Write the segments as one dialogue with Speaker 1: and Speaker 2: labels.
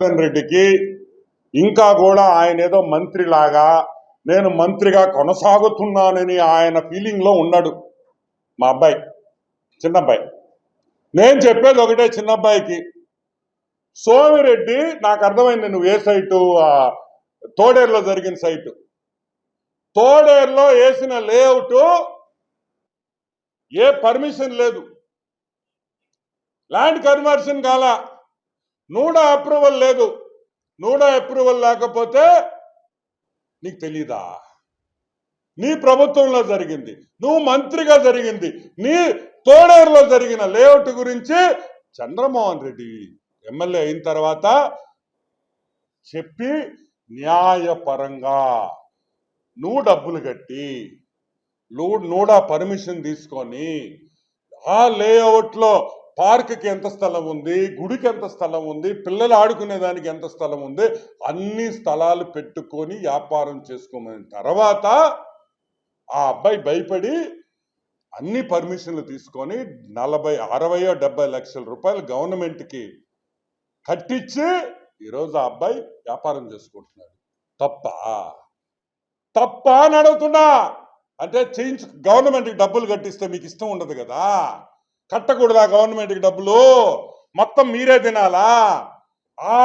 Speaker 1: జగన్ రెడ్డికి ఇంకా కూడా ఆయన ఏదో మంత్రిలాగా నేను మంత్రిగా కొనసాగుతున్నానని ఆయన ఫీలింగ్లో ఉన్నాడు మా అబ్బాయి చిన్నబ్బాయి. నేను చెప్పేది ఒకటే చిన్నబ్బాయికి సోమిరెడ్డి నాకు అర్థమైంది నువ్వు ఏ సైటు తోడేరులో జరిగిన సైటు. తోడేరులో వేసిన లేఅవుట్ ఏ పర్మిషన్ లేదు. ల్యాండ్ కన్వర్షన్ కాల నూడా అప్రూవల్ లేదు. నూడా అప్రూవల్ లేకపోతే నీకు తెలీదా? నీ ప్రభుత్వంలో జరిగింది. నువ్వు మంత్రిగా జరిగింది. నీ తోడేరులో జరిగిన లేఅవుట్ గురించి చంద్రమోహన్ రెడ్డి ఎమ్మెల్యే అయిన తర్వాత చెప్పి న్యాయపరంగా నువ్వు డబ్బులు కట్టి నువ్వు నూడా పర్మిషన్ తీసుకొని ఆ లేఅవుట్లో పార్క్కి ఎంత స్థలం ఉంది గుడికి ఎంత స్థలం ఉంది పిల్లలు ఆడుకునే దానికి ఎంత స్థలం ఉంది అన్ని స్థలాలు పెట్టుకొని వ్యాపారం చేసుకోమని తర్వాత ఆ అబ్బాయి భయపడి అన్ని పర్మిషన్లు తీసుకొని నలభై అరవయో డెబ్బై లక్షల రూపాయలు గవర్నమెంట్కి కట్టించి ఈరోజు ఆ అబ్బాయి వ్యాపారం చేసుకుంటున్నాడు. తప్ప? తప్ప అని అడుగుతున్నా. అంటే చేయించు గవర్నమెంట్కి డబ్బులు కట్టిస్తే మీకు ఇష్టం ఉండదు కదా? కట్టకూడదా గవర్నమెంట్కి డబ్బులు? మొత్తం మీరే తినాలా? ఆ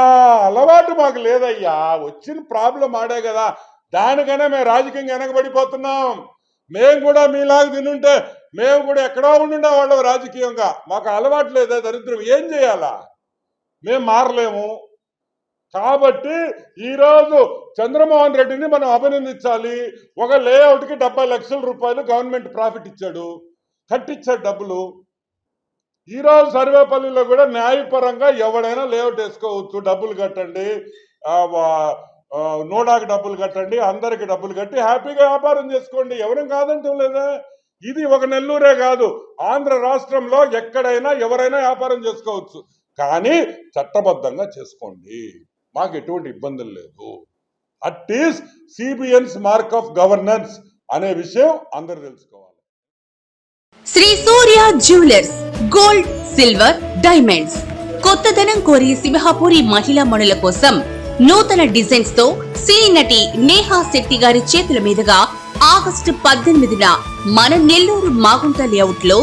Speaker 1: అలవాటు మాకు లేదయ్యా. వచ్చిన ప్రాబ్లం ఆడే కదా. దానికనే మేము రాజకీయంగా వెనకబడిపోతున్నాం మేము కూడా మీలాగా తినుంటే మేము కూడా ఎక్కడో ఉండుండే వాళ్ళం రాజకీయంగా. మాకు అలవాటు లేదా దరిద్రం? ఏం చేయాలా? మేము మారలేము. కాబట్టి ఈరోజు చంద్రమోహన్ రెడ్డిని మనం అభినందించాలి. ఒక లేఅవుట్కి డెబ్బై లక్షల రూపాయలు గవర్నమెంట్ ప్రాఫిట్ ఇచ్చాడు. కట్టించాడు డబ్బులు. ఈరోజు సర్వేపల్లిలో కూడా న్యాయపరంగా ఎవడైనా లేఅవుట్ వేసుకోవచ్చు. డబ్బులు కట్టండి. నోడాకి డబ్బులు కట్టండి. అందరికి డబ్బులు కట్టి హ్యాపీగా వ్యాపారం చేసుకోండి. ఎవరం కాదంటం లేదా? ఇది ఒక నెల్లూరే కాదు. ఆంధ్ర రాష్ట్రంలో ఎక్కడైనా ఎవరైనా వ్యాపారం చేసుకోవచ్చు. కానీ చట్టబద్ధంగా చేసుకోండి. మాకు ఎటువంటి ఇబ్బందులు లేదు. It is CBN's mark of governance అనే విషయం అందరు తెలుసుకోవాలి.
Speaker 2: Shri Surya jewellers gold silver diamonds. కొత్తదనం కోరి సింహాపురి మహిళా మణుల కోసం నూతన డిజైన్స్తో సినీ నటి నేహా శెట్టి గారి చేతుల మీదుగా ఆగస్టు పద్దెనిమిదిన మన నెల్లూరు మాగుంట లేఅవుట్లో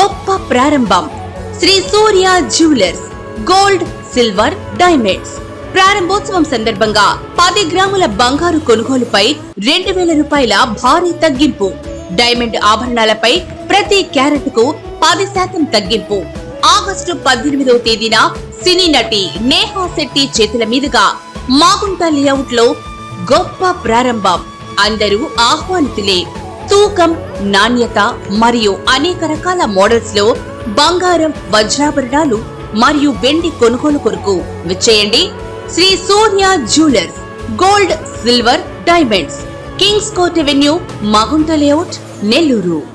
Speaker 2: గొప్ప ప్రారంభం. Shri Surya jewellers gold silver diamonds. ప్రారంభోత్సవం సందర్భంగా పది గ్రాముల బంగారు కొనుగోలుపై రెండు వేల రూపాయల భారీ తగ్గింపు. డైమండ్ ఆభరణాలపై ప్రతి క్యారెట్కు పది శాతం తగ్గింపు. ఆగస్టు పద్దెనిమిదవ తేదీన సినీ నటి నేహా శెట్టి చేతుల మీదుగా మాగుంట లేఅవుట్లో గొప్ప ప్రారంభం. అందరూ ఆహ్వానితులే. తూకం నాణ్యత మరియు అనేక రకాల మోడల్స్లో బంగారం వజ్రాభరణాలు మరియు వెండి కొనుగోలు కొరకు విచ్చేయండి. Shri Surya jewellers gold silver diamonds. Kings court avenue Magunta layout Nellore.